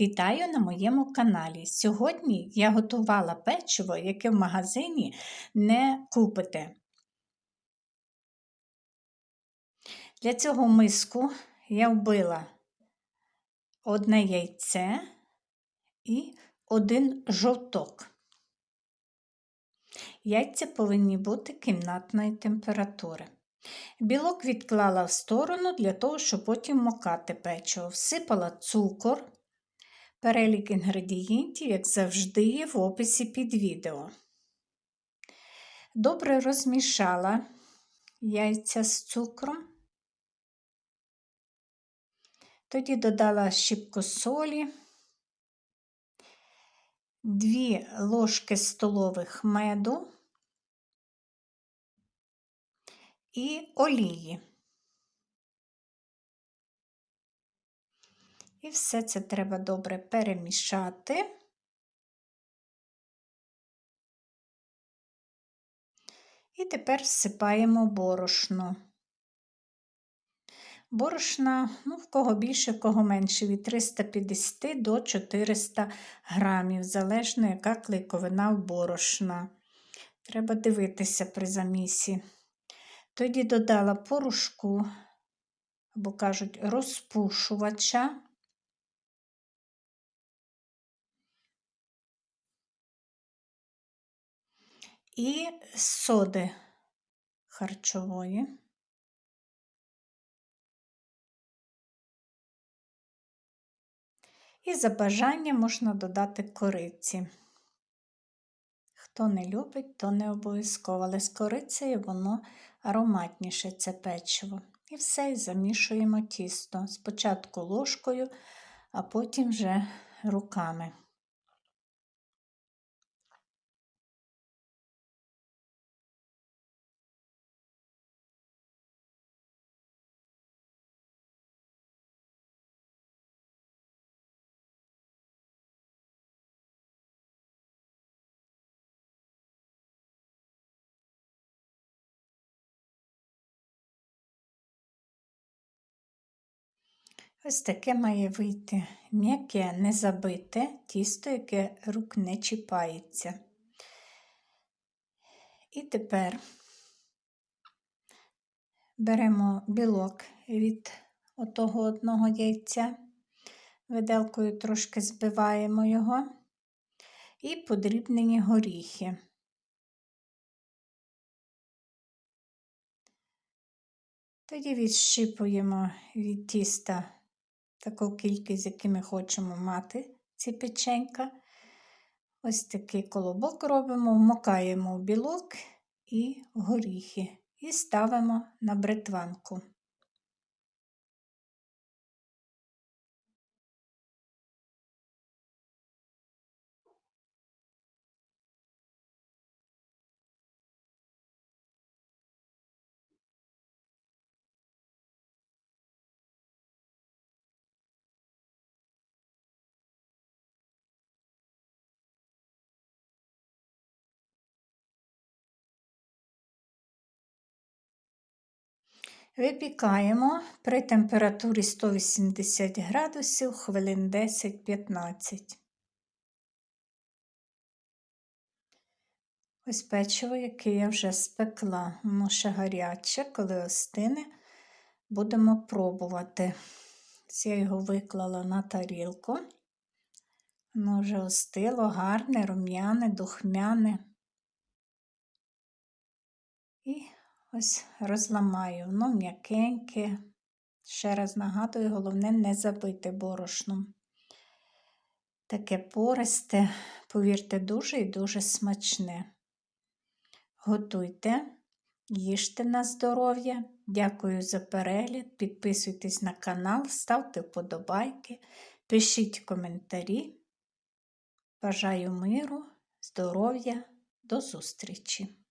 Вітаю на моєму каналі. Сьогодні я готувала печиво, яке в магазині не купите. Для цього миску я вбила одне яйце і один жовток. Яйця повинні бути кімнатної температури. Білок відклала в сторону для того, щоб потім мокати печиво. Всипала цукор. Перелік інгредієнтів, як завжди, в описі під відео. Добре розмішала яйця з цукром. Тоді додала щіпку солі, 2 ложки столових меду і олії. І все це треба добре перемішати. І тепер всипаємо борошно. Борошна, ну, в кого більше, в кого менше, від 350 до 400 грамів, залежно, яка клейковина в борошна. Треба дивитися при замісі. Тоді додала порошку, або кажуть, розпушувача. І соди харчової. І за бажанням можна додати кориці. Хто не любить, то не обов'язково, але з корицею воно ароматніше це печиво. І все, і замішуємо тісто. Спочатку ложкою, а потім вже руками. Ось таке має вийти м'яке, не забите тісто, яке рук не чіпається. І тепер беремо білок від отого одного яйця, виделкою трошки збиваємо його і подрібнені горіхи. Тоді відщипуємо від тіста таку кількість, яку ми хочемо мати ці печенька. Ось такий колобок робимо, вмокаємо в білок і горіхи і ставимо на бритванку. Випікаємо при температурі 180 градусів хвилин 10-15. Ось печиво, яке я вже спекла, воно ще гаряче, коли остине, будемо пробувати. Ось я його виклала на тарілку. Воно вже остило, гарне, рум'яне, духмяне. І Ось розламаю, воно м'якеньке. Ще раз нагадую, головне не забити борошном. Таке пористе, повірте, дуже і дуже смачне. Готуйте, їжте на здоров'я. Дякую за перегляд. Підписуйтесь на канал, ставте вподобайки, пишіть коментарі. Бажаю миру, здоров'я, до зустрічі!